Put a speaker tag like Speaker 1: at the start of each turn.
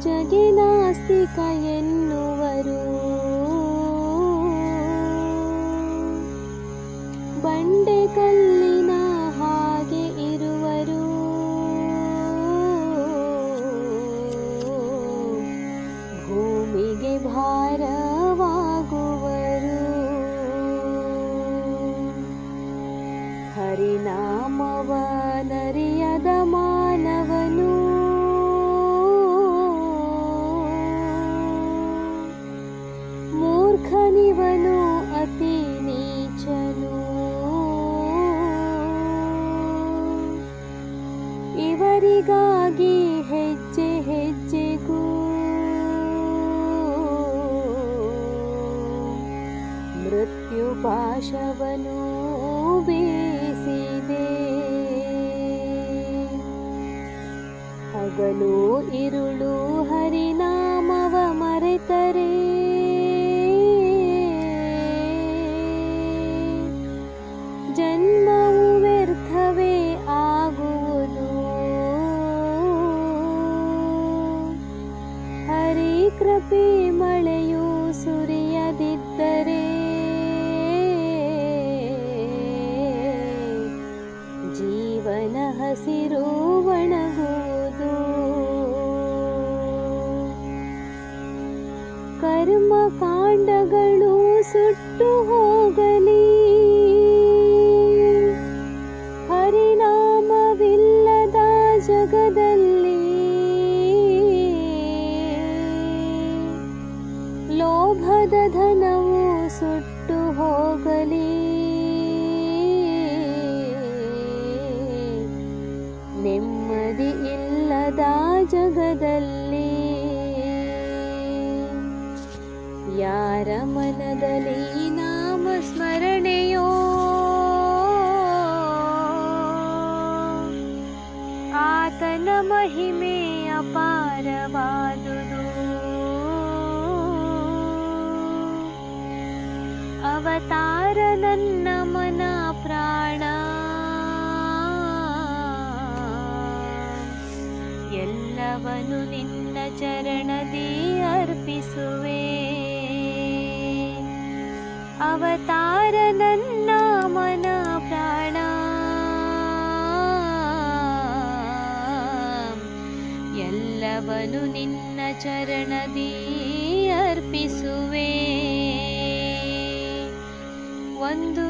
Speaker 1: ಮನುಜಗೆ ನಾಸ್ತಿಕ ಎನ್ನುವರು. ಬಂಡೆ ಕಲ್ಲಿನ ಹಾಗೆ ಇರುವರು. ಭೂಮಿಗೆ ಭಾರವಾಗುವರು. ಹರಿನಾಮವ ನರಿಯದ ಅತಿ ನೀಚನು ಇವರಿಗಾಗಿ ಹೆಜ್ಜೆ ಹೆಜ್ಜೆಗೂ ಮೃತ್ಯು ಪಾಶವನು ಬೀಸಿದೆ ಹಗಲು ಇರುಳು ಹರಿನಾಮವ ಮರೆತರೆ ಹರಿ ಮಳೆಯು ಸುರಿಯದಿದ್ದರೆ ಜೀವನ ಹಸಿರು ಒಣಗುವುದು. ಕರ್ಮ ಕಾಂಡಗಳು ಸುಟ್ಟು ಹೋಗಲಿ. ಹರಿನಾಮವಿಲ್ಲದ ಜಗದಲ್ಲಿ ಲೋಭದ ಧನವು ಸುಟ್ಟು ಹೋಗಲಿ. ನೆಮ್ಮದಿ ಇಲ್ಲದ ಜಗದಲ್ಲಿ ಯಾರ ಮನದಲ್ಲಿ ನಾಮ ಸ್ಮರಣೆಯೋ? ಆತನ ಮಹಿಮೆ ಅಪಾರವಾದುದು. ಅವತಾರ ನನ್ನ ಮನ ಪ್ರಾಣ. ಎಲ್ಲವನು ನಿನ್ನ ಚರಣದಿ ಅರ್ಪಿಸುವೆ. ಅವತಾರ ನನ್ನ ಮನ ಪ್ರಾಣ. ಎಲ್ಲವನು ನಿನ್ನ ಚರಣದಿ ಅರ್ಪಿಸುವೆ. ಒಂದು